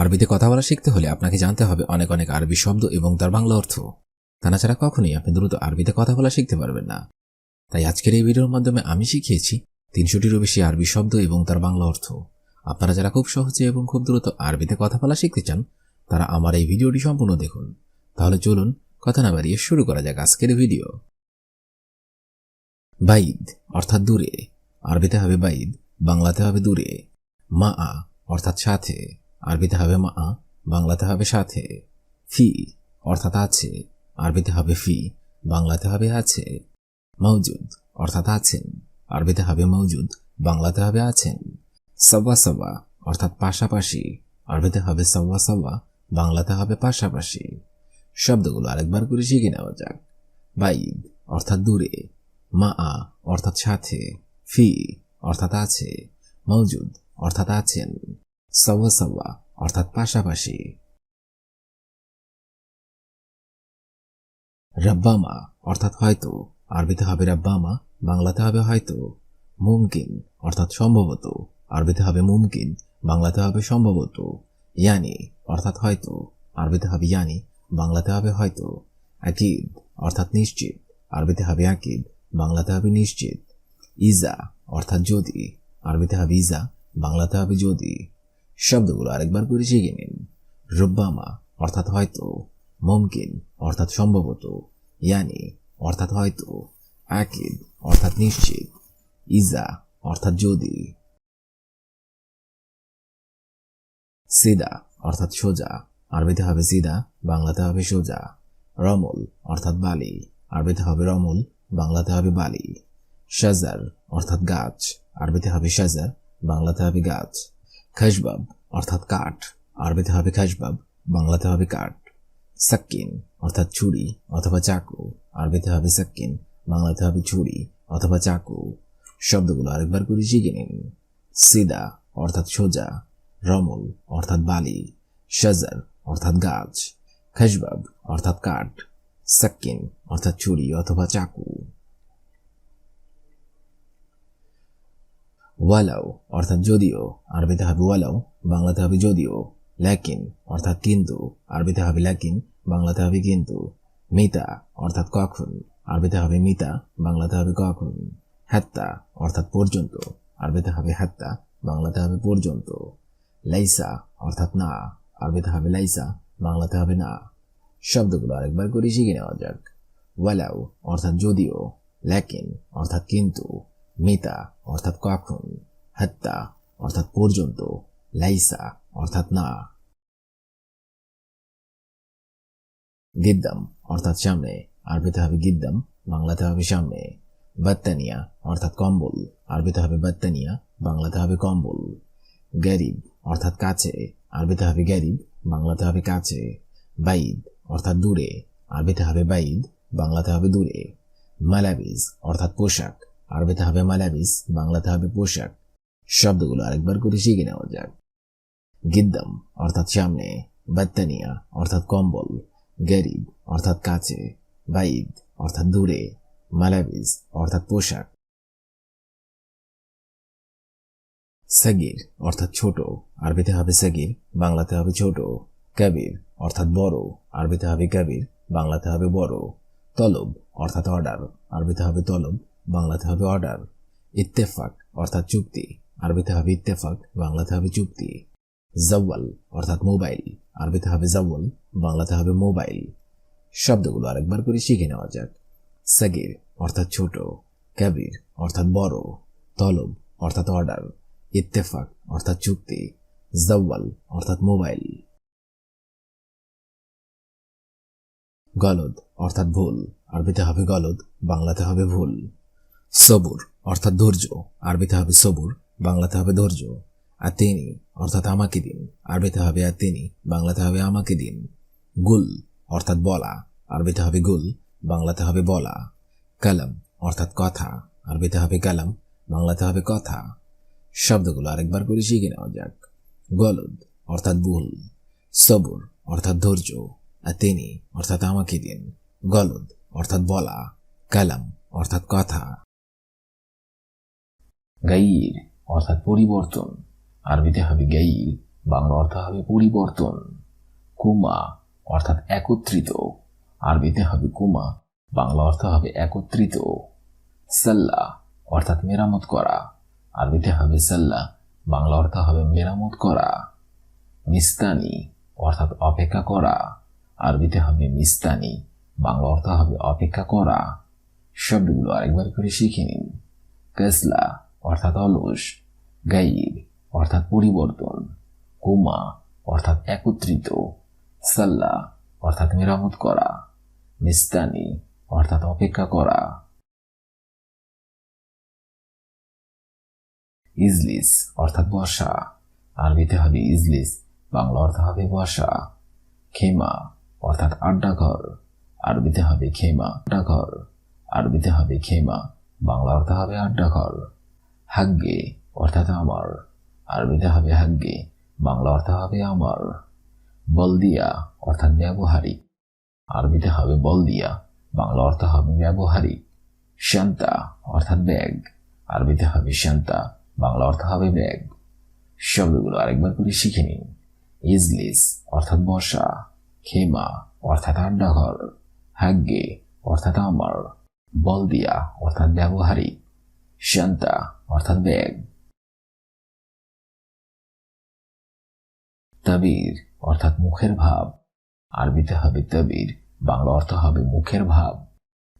আরবিতে কথা বলা শিখতে হলে আপনাকে জানতে হবে অনেক অনেক আরবি শব্দ এবং তার বাংলা অর্থ। তা না ছাড়া কখনোই আপনি দ্রুত আরবিতে কথা বলা শিখতে পারবেন না। তাই আজকের এই ভিডিওর মাধ্যমে আমি শিখিয়েছি তিনশোটিরও বেশি আরবি শব্দ এবং তার বাংলা অর্থ। আপনারা যারা খুব সহজে এবং খুব দ্রুত আরবিতে কথা বলা শিখতে চান, তারা আমার এই ভিডিওটি সম্পূর্ণ দেখুন। তাহলে চলুন কথা না বাড়িয়ে শুরু করা যাক আজকের ভিডিও। বাইদ অর্থাৎ দূরে, আরবিতে হবে বাইদ, বাংলাতে হবে দূরে। মা অর্থাৎ সাথে। আরবিতে হবে মা, বাংলাতে হবে সাথে, ফি, অর্থাৎ আছে। আরবিতে হবে ফি, বাংলাতে হবে আছে। মৌজুদ অর্থাৎ আছেন। আরবিতে হবে মৌজুদ বাংলাতে হবে আছেন। সবা সবা অর্থাৎ পাশাপাশি। আরবিতে হবে সবা সবা বাংলাতে হবে পাশাপাশি। শব্দগুলো আরেকবার করে শিখে নেওয়া যাক। বাইদ, অর্থাৎ দূরে। মা আ অর্থাৎ সাথে। ফি, অর্থাৎ আছে। মৌজুদ অর্থাৎ আছেন। সওয়া সওয়া অর্থাৎ পাশাপাশি। রাব্বামা, অর্থাৎ হয়তো। আরবিতে হবে রাব্বামা, বাংলাতে হবে হয়তো। মুমকিন, অর্থাৎ সম্ভবত। আরবিতে হবে মুমকিন, বাংলাতে হবে সম্ভবত। ইয়ানি, অর্থাৎ হয়তো। আরবিতে হবে ইয়ানি, বাংলাতে হবে হয়তো। আকিদ, অর্থাৎ নিশ্চিত। আরবিতে হবে আকিদ, বাংলাতে হবে নিশ্চিত। ইজা, অর্থাৎ যদি। আরবিতে হবে ইজা, বাংলাতে হবে যদি। শব্দগুলো আরেকবার করে শিখে নিন। রব্বামা, অর্থাৎ হয়তো। মমকিন, অর্থাৎ সম্ভবত। ইয়ানি, অর্থাৎ হয়তো। আকিদ অর্থাৎ নিশ্চিত। ইজা, অর্থাৎ যদি। সিদা, অর্থাৎ সোজা। আরবিতে হবে সিদা, বাংলাতে হবে সোজা। রমল, অর্থাৎ বালি। আরবিতে হবে রমল, বাংলাতে হবে বালি। সাজার অর্থাৎ গাছ। আরবিতে হবে সাজার বাংলাতে হবে গাছ। খাসবাব, অর্থাৎ কাঠ। আরবিতে হবে খাসবাব, বাংলাতে হবে কাঠ। সাক্কিন, অর্থাৎ ছুরি অথবা চাকু। আরবিতে হবে সাক্কিন, বাংলাতে হবে ছুরি অথবা চাকু। শব্দগুলো আরেকবার করে শিখে নিন। সিদা, অর্থাৎ সোজা। রমল, অর্থাৎ বালি। সাজার অর্থাৎ গাছ। খাসবাব, অর্থাৎ কাঠ। সাক্কিন, অর্থাৎ ছুরি অথবা চাকু। ওয়ালাও অর্থাৎ যদিও। আরবিতে হবে ওয়ালাও বাংলাতে হবে যদিও। ল্যাকিন, অর্থাৎ কিন্তু। আরবিতে হবে ল্যাকিন, বাংলাতে হবে কিন্তু। মিতা, অর্থাৎ কখন। আরবিতে হবে মিতা, বাংলাতে হবে কখন। হ্যাত্তা অর্থাৎ পর্যন্ত। আরবিতে হবে হ্যাত্তা বাংলাতে হবে পর্যন্ত। লাইসা, অর্থাৎ না। আরবিতে হবে লাইসা, বাংলাতে হবে না। শব্দগুলো আরেকবার করে শিখে নেওয়া যাক। ওয়ালাও অর্থাৎ যদিও। ল্যাকিন, অর্থাৎ কিন্তু। মিতা, অর্থাৎ কখন হত্যা অর্থাৎ পর্যন্ত, লাইসা, অর্থাৎ না। গিদ্দাম, অর্থাৎ সামনে, আরবিতে হবে গিদ্দাম, বাংলাতে হবে সামনে। বাত্তানিয়া, অর্থাৎ কম্বল, আরবিতে হবে বাত্তানিয়া, বাংলাতে হবে কম্বল। গ্যারিব, অর্থাৎ কাছে, আরবিতে হবে গ্যারিব, বাংলাতে হবে কাছে। বাইদ, অর্থাৎ দূরে, আরবিতে হবে বাইদ, বাংলাতে হবে দূরে। মালাবিজ, অর্থাৎ পোশাক আরবিতে হবে মালাবিস, বাংলাতে হবে পোশাক। শব্দগুলো আরেকবার করে শিখে নেওয়া যাক। গিদ্দাম অর্থাৎ সামনে, বাত্তানিয়া অর্থাৎ কম্বল, গরিব অর্থাৎ কাছে, বাইদ অর্থাৎ দূরে, মালাবিস অর্থাৎ পোশাক। সাগির অর্থাৎ ছোট, আরবিতে হবে সাগির, বাংলাতে হবে ছোট। কাবির অর্থাৎ বড়, আরবিতে হবে কাবির, বাংলাতে হবে বড়। তলব অর্থাৎ অর্ডার, আরবিতে হবে তলব। বাংলাতে হবে অর্ডার। ইত্তেফাক অর্থাৎ চুক্তি। আরবিতে হবে ইত্তেফাক, বাংলাতে হবে চুক্তি। জওয়াল অর্থাৎ মোবাইল। আরবিতে হবে জওয়াল, বাংলাতে হবে মোবাইল। শব্দগুলো আরেকবার করে শিখে নেওয়া যাক। সাগির অর্থাৎ ছোট। কাবির অর্থাৎ বড়। তলব অর্থাৎ অর্ডার। ইত্তেফাক অর্থাৎ চুক্তি। জওয়াল অর্থাৎ মোবাইল। গলদ অর্থাৎ ভুল। আরবিতে হবে গলদ, বাংলাতে হবে ভুল। সবুর, অর্থাৎ ধৈর্য। আরবিতে হবে সবুর, বাংলাতে হবে ধৈর্য। আর তিনি, অর্থাৎ আমাকে দিন। আরবিতে হবে আর তিনি, বাংলাতে হবে আমাকে দিন। গুল, অর্থাৎ বলা। আরবিতে হবে গুল, বাংলাতে হবে বলা। কালাম, অর্থাৎ কথা। আরবিতে হবে কালাম, বাংলাতে হবে কথা। শব্দগুলো আরেকবার করে শিখে নেওয়া যাক। গলদ, অর্থাৎ ভুল। সবুর, অর্থাৎ ধৈর্য। আর তিনি, অর্থাৎ আমাকে দিন। গলদ, অর্থাৎ বলা। কালাম, অর্থাৎ কথা। গাইর অর্থাৎ পরিবর্তন। আরবিতে হবে গাইর বাংলা অর্থ হবে পরিবর্তন। কুমা, অর্থাৎ একত্রিত। আরবিতে হবে কুমা, বাংলা অর্থ হবে একত্রিত। সাল্লা, অর্থাৎ মেরামত করা। আরবিতে হবে সাল্লা, বাংলা অর্থ হবে মেরামত করা। মিস্তানি, অর্থাৎ অপেক্ষা করা। আরবিতে হবে মিস্তানি, বাংলা অর্থ হবে অপেক্ষা করা। শব্দগুলো আরেকবার করে শিখে নিন। কেসলা অর্থাৎ অলস, গাইব, অর্থাৎ পরিবর্তন কুমা অর্থাৎ একত্রিত, সাল্লা, অর্থাৎ মেরামত করা মিস্তানি অর্থাৎ অপেক্ষা করা। ইজলিস, অর্থাৎ বসা, আরবিতে হবে ইজলিস, বাংলা অর্থ হবে বসা। খেমা, অর্থাৎ আড্ডাঘর, আরবিতে হবে খেমা, আড্ডাঘর, আরবিতে হবে খেমা, বাংলা অর্থ হবে আড্ডাঘর। হাগ্গে অর্থাৎ আমার। আরবিতে হবে হাগ্গে বাংলা অর্থ হবে আমার। বলদিয়া, অর্থাৎ ব্যবহারিক। আরবিতে হবে বলদিয়া, বাংলা অর্থ হবে ব্যবহারিক। শান্তা, অর্থাৎ ব্যাগ। আরবিতে হবে শান্তা, বাংলা অর্থ হবে ব্যাগ। শব্দগুলো আরেকবার করে শিখে নিন। ইজলিস, অর্থাৎ বসা। খেমা, অর্থাৎ আড্ডাঘর। হাগ্গে অর্থাৎ আমার। বলদিয়া, অর্থাৎ ব্যবহারিক। শান্তা অর্থাৎ ব্যাগ। তাবির, অর্থাৎ মুখের ভাব। আরবিতে হবে তাবির, বাংলা অর্থ হবে মুখের ভাব।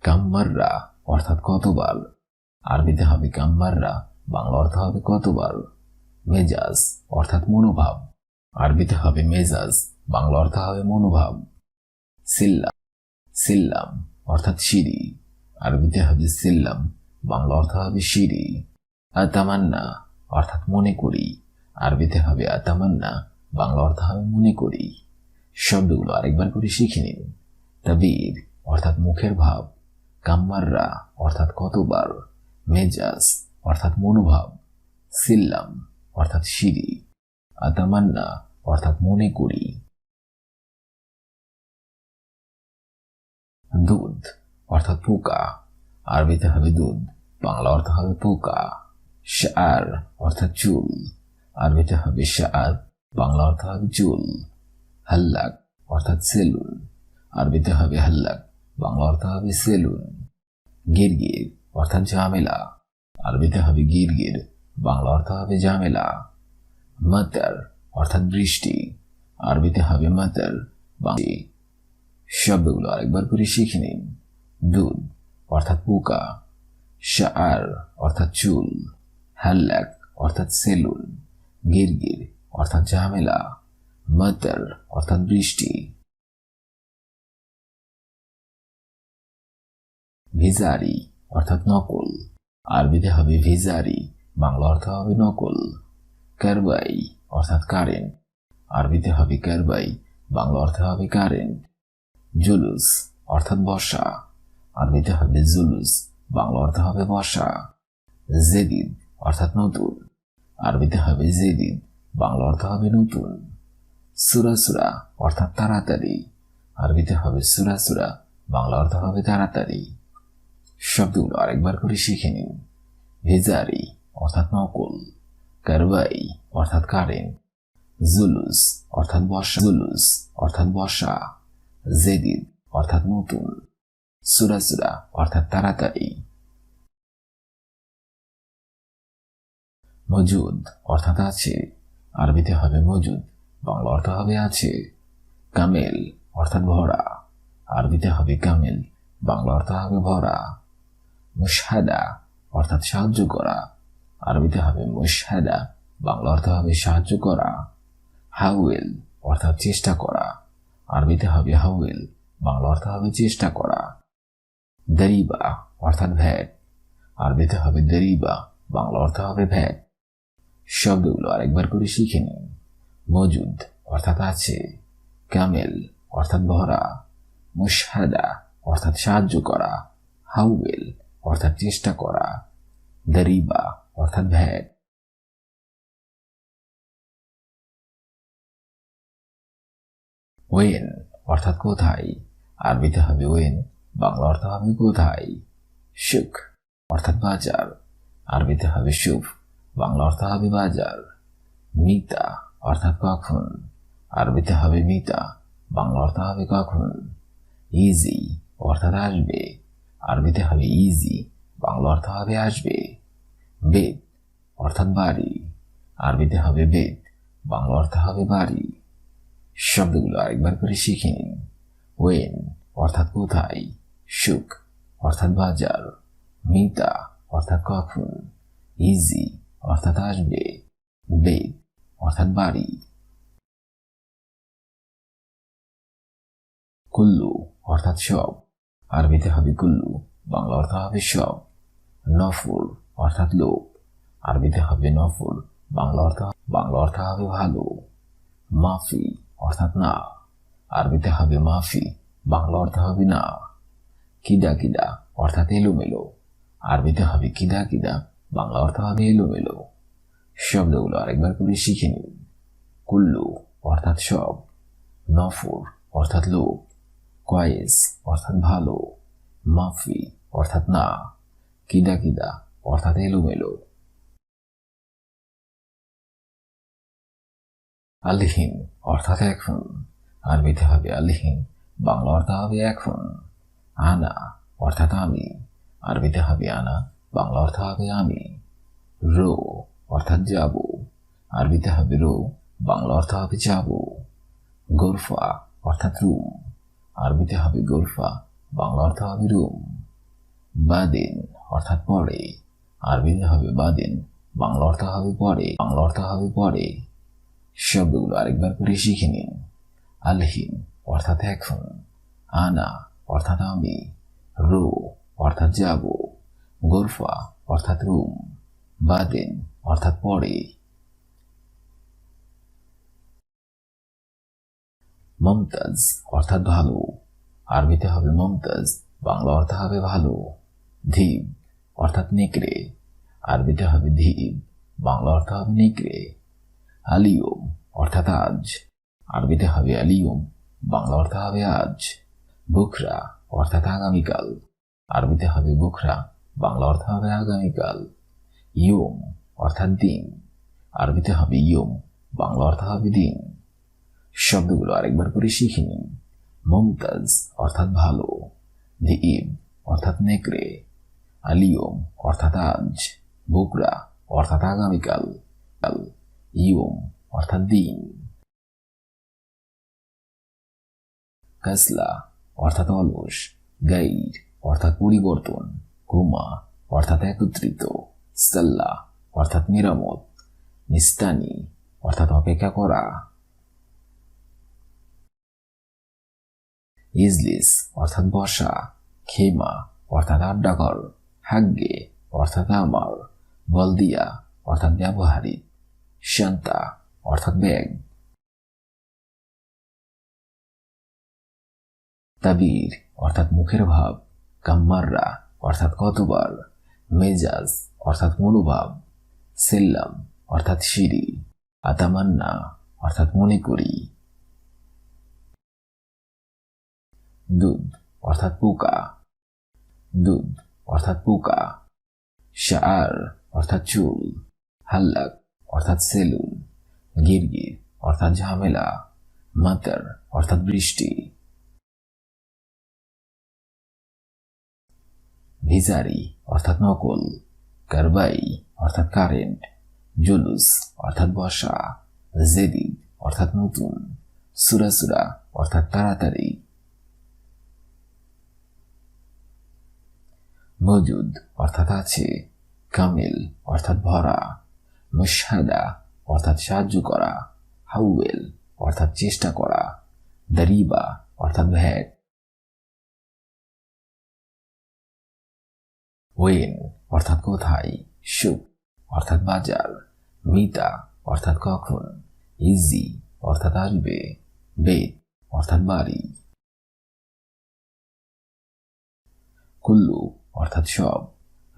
কাম্মাররা, অর্থাৎ কতবার? আরবিতে হবে কাম্মাররা, বাংলা অর্থ হবে কতবার? মেজাজ, অর্থাৎ মনোভাব। আরবিতে হবে মেজাজ, বাংলা অর্থ হবে মনোভাব। সিল্লাম সিল্লাম, অর্থাৎ সিঁড়ি। আরবিতে হবে সিল্লাম, বাংলা অর্থ হবে সিঁড়ি। আতামান্না, অর্থাৎ মনে করি। আরবিতে হবে আতামান্না, বাংলা অর্থ হবে মনে করি। শব্দগুলো আরেকবার করে শিখে নিন। তাবির, অর্থাৎ মুখের ভাব। কাম্মাররা, অর্থাৎ কতবার? মেজাজ, অর্থাৎ মনোভাব। সিল্লাম, অর্থাৎ সিঁড়ি। আতামান্না, অর্থাৎ মনে করি। দুধ, অর্থাৎ পোকা। আরবিতে হবে দুধ, বাংলা অর্থ হবে পোকা। শার অর্থাৎ চুল আরবিতে হবে শার বাংলা অর্থ হবে চুল হাল্লাক, অর্থাৎ সেলুন। আরবিতে হবে হাল্লাক, বাংলা অর্থ হবে সেলুন। গিরগির, অর্থাৎ ঝামেলা। আরবিতে হবে গিরগির, বাংলা অর্থ হবে ঝামেলা। মাতার, অর্থাৎ বৃষ্টি। আরবিতে হবে মাতার, বাংলা। শব্দগুলো আরেকবার করে শিখে নিন। দুধ, অর্থাৎ পোকা। শার অর্থাৎ চুল। হাল্লাক, অর্থাৎ সেলুন, গিরগির, অর্থাৎ ঝামেলা, মাতার, অর্থাৎ বৃষ্টি। ভিজারি, অর্থাৎ নকল। আরবিতে হবে ভিজারি, বাংলা অর্থ হবে নকল। কারবাই, অর্থাৎ কারেন্ট। আরবিতে হবে কারবাই, বাংলা অর্থ হবে কারেন্ট। জুলুস, অর্থাৎ বর্ষা। আরবিতে হবে জুলুস, বাংলা অর্থ হবে বর্ষা। জেদিদ অর্থাৎ নতুন। আরবিতে হবে জেদিদ, বাংলা অর্থ হবে নতুন। সুরাসুরা অর্থাৎ তাড়াতাড়ি। আরবিতে হবে সুরাসুরা বাংলা অর্থ হবে তাড়াতাড়ি। শব্দগুলো আরেকবার করে শিখে নিন। ভেজারি অর্থাৎ নকল। কারবাই, অর্থাৎ কারেন্ট। জুলুস, অর্থাৎ বর্ষা। জুলুস, অর্থাৎ বর্ষা। জেদিদ, অর্থাৎ নতুন। সুরাসুরা অর্থাৎ তাড়াতাড়ি। মজুদ, অর্থাৎ আছে। আরবিতে হবে মজুদ, বাংলা অর্থ হবে আছে। কামেল, অর্থাৎ ভরা। আরবিতে হবে কামেল, বাংলা অর্থ হবে ভরা। মুশাদা অর্থাৎ সাহায্য করা। আরবিতে হবে মুশাদা বাংলা অর্থ হবে সাহায্য করা। হাউয়েল, অর্থাৎ চেষ্টা করা। আরবিতে হবে হাউয়েল, বাংলা অর্থ হবে চেষ্টা করা। দরিবা, অর্থাৎ ভ্যাট। আরবিতে হবে দরিবা, বাংলা অর্থ হবে ভ্যাট। শব্দগুলো আরেকবার করে শিখে নিন। মজুদ অর্থাৎ আছে, কামেল অর্থাৎ ভরা মুশাদা অর্থাৎ সাহায্য করা হাউয়েল অর্থাৎ চেষ্টা করা, দরিবা অর্থাৎ ভ্যাট। ওয়েন অর্থাৎ কোথায়? আরবিতে হবে ওয়েন, বাংলা অর্থ হবে কোথায়? সুখ অর্থাৎ বাজার, আরবিতে হবে সুফ বাংলা অর্থ হবে বাজার, মিতা অর্থাৎ কখন? আরবিতে হবে মিতা, বাংলা অর্থ হবে কখন? ইজি অর্থাৎ আসবে, আরবিতে হবে ইজি বাংলা অর্থ হবে আসবে। বেদ অর্থাৎ বাড়ি, আরবিতে হবে বেদ বাংলা অর্থ হবে বাড়ি। শব্দগুলো আরেকবার করে শিখে নিন। ওয়েন অর্থাৎ কোথায়? সুখ অর্থাৎ বাজার, মিতা অর্থাৎ কখন? ইজি অর্থাৎ আসবে বেদ অর্থাৎ বাড়ি। কুল্লু, অর্থাৎ সব। আরবিতে হবে কুল্লু, বাংলা অর্থ হবে সব। নফর অর্থাৎ লোক আরবিতে হবে নফর বাংলা অর্থ বাংলা অর্থ হবে ভালো। মাফি, অর্থাৎ না। আরবিতে হবে মাফি, বাংলা অর্থ হবে না। কিদা কিদা অর্থাৎ এলোমেলো। আরবিতে হবে কিদা কিদা বাংলা অর্থ হবে এলোমেলো শব্দগুলো আরেকবার করে শিখে নিন। কুল্লু, অর্থাৎ সব। নফর, অর্থাৎ লোক কয়েস অর্থাৎ ভালো। মাফি, অর্থাৎ না। কিদা কিদা, অর্থাৎ এলোমেলো। আলহীন, অর্থাৎ এখন। আরবিতে হবে আলহীন, বাংলা অর্থ হবে এখন। আনা, অর্থাৎ আমি। আরবিতে হবে আনা বাংলা অর্থ হবে আমি, রো অর্থাৎ যাব। আরবিতে হবে রো, বাংলা অর্থ হবে যাব। গোরফা অর্থাৎ রুম, আরবিতে হবে গোরফা, বাংলা অর্থ হবে রুম। বাদিন অর্থাৎ পরে, আরবিতে হবে বাদিন, বাংলা অর্থ হবে পরে, বাংলা অর্থ হবে পরে। শব্দগুলো আরেকবার করে শিখে নিন। আলহীন অর্থাৎ এখন, আনা অর্থাৎ আমি, রো অর্থাৎ যাব। গোরফা, অর্থাৎ রুম, বাদেন, অর্থাৎ পরে। মমতাজ, অর্থাৎ ভালো। আরবিতে হবে মমতাজ, বাংলা অর্থ হবে ভালো। ধীব, অর্থাৎ নেকড়ে। আরবিতে হবে ধীব, বাংলা অর্থ হবে নেকড়ে। আলিয়ম, অর্থাৎ আজ। আরবিতে হবে আলিয়ম, বাংলা অর্থ হবে আজ। বুখরা, অর্থাৎ আগামীকাল। আরবিতে হবে বুখরা বাংলা অর্থ হবে আগামীকাল। ইয়ম অর্থাৎ দিন। আরবিতে হবে ইয়ম, বাংলা অর্থ হবে দিন। শব্দগুলো আরেকবার করে শিখে নিন। মমতাজ অর্থাৎ ভালো। দিব অর্থাৎ নেকড়ে। আলিয়ম অর্থাৎ আজ। বুকরা অর্থাৎ আগামীকাল। কাল ইয়ম অর্থাৎ দিন। কাসলা অর্থাৎ অলস। গাইড অর্থাৎ পরিবর্তন। কুমা অর্থাৎ একত্রিত সাল্লা অর্থাৎ নিরামত নিস্তানি অর্থাৎ অপেক্ষা করা ইজলিস অর্থাৎ বসা খেমা অর্থাৎ আড্ডাঘর হাগ্গে অর্থাৎ আমার বলদিয়া অর্থাৎ ব্যবহারিক শান্তা অর্থাৎ ব্যাগ তাবির অর্থাৎ মুখের ভাব কাম্মাররা অর্থাৎ কতবার? মেজাজ, অর্থাৎ মনোভাব, সেল্লাম, অর্থাৎ সিঁড়ি, আতামান্না, অর্থাৎ মনে করি দুধ, অর্থাৎ পোকা। দুধ, অর্থাৎ পোকা। শার অর্থাৎ চুল। হাল্লাক, অর্থাৎ সেলুন। গিরগির, অর্থাৎ ঝামেলা। মাতার, অর্থাৎ বৃষ্টি। ভিজারি অর্থাৎ নকল, কারবাই, অর্থাৎ কারেন্ট, জুলুস, অর্থাৎ বসা জেদিদ, অর্থাৎ নতুন, সুরাসুরা, অর্থাৎ তাড়াতাড়ি। মজুদ, অর্থাৎ আছে। কামিল, অর্থাৎ ভরা। মুশাদা অর্থাৎ সাহায্য করা। হাউয়েল, অর্থাৎ চেষ্টা করা। দারিবা, অর্থাৎ ভ্যাট। ওয়েন অর্থাৎ কোথায়? সুখ অর্থাৎ বাজার। মিতা অর্থাৎ কখন? ইজি অর্থাৎ আসবে। বেদ অর্থাৎ বাড়ি। কুল্লু অর্থাৎ সব।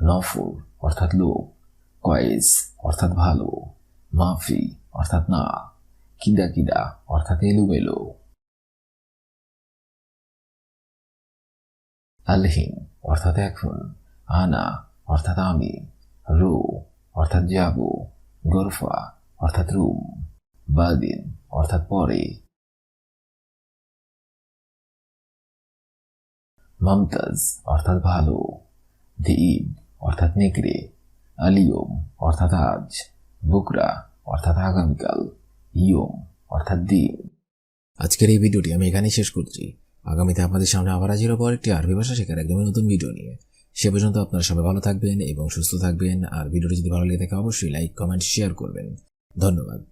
নফর অর্থাৎ লোক। কয়েস অর্থাৎ ভালো। মাফি অর্থাৎ না। কিদা কিদা অর্থাৎ এলোমেলো। আলহীন অর্থাৎ এখন। আনা, অর্থাৎ আমি, রো, অর্থাৎ যাব গরফা, অর্থাৎ রুম, বাদিন, অর্থাৎ পরে। মমতাজ, অর্থাৎ ভালো। দিদ অর্থাৎ নেকড়ে। আলিয়ম, অর্থাৎ আজ। বুকরা, অর্থাৎ আগামীকাল। ইয়ম, অর্থাৎ দিন। আজকের এই ভিডিওটি আমি এখানেই শেষ করছি। আগামীতে আপনাদের সামনে আবার হাজির হব একটি আরবি ভাষা শেখার একদমই নতুন ভিডিও নিয়ে। সে পর্যন্ত আপনারা সবাই ভালো থাকবেন এবং সুস্থ থাকবেন। আর ভিডিওটি যদি ভালো লেগে থাকে, অবশ্যই লাইক কমেন্ট শেয়ার করবেন। ধন্যবাদ।